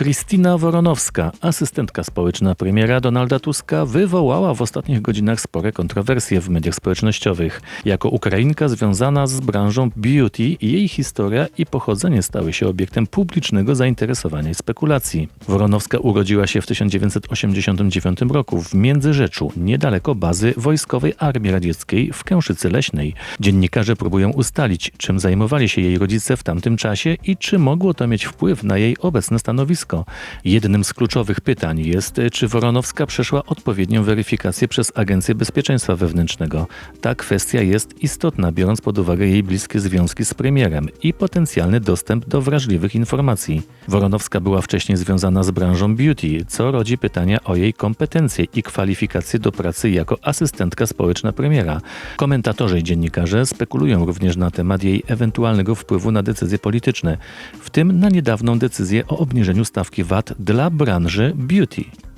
Kristina Woronowska, asystentka społeczna premiera Donalda Tuska, wywołała w ostatnich godzinach spore kontrowersje w mediach społecznościowych. Jako Ukrainka związana z branżą beauty, jej historia i pochodzenie stały się obiektem publicznego zainteresowania i spekulacji. Woronowska urodziła się w 1989 roku w Międzyrzeczu, niedaleko bazy wojskowej Armii Radzieckiej w Kęszycy Leśnej. Dziennikarze próbują ustalić, czym zajmowali się jej rodzice w tamtym czasie i czy mogło to mieć wpływ na jej obecne stanowisko. Jednym z kluczowych pytań jest, czy Woronowska przeszła odpowiednią weryfikację przez Agencję Bezpieczeństwa Wewnętrznego. Ta kwestia jest istotna, biorąc pod uwagę jej bliskie związki z premierem i potencjalny dostęp do wrażliwych informacji. Woronowska była wcześniej związana z branżą beauty, co rodzi pytania o jej kompetencje i kwalifikacje do pracy jako asystentka społeczna premiera. Komentatorzy i dziennikarze spekulują również na temat jej ewentualnego wpływu na decyzje polityczne, w tym na niedawną decyzję o obniżeniu stawki VAT dla branży beauty.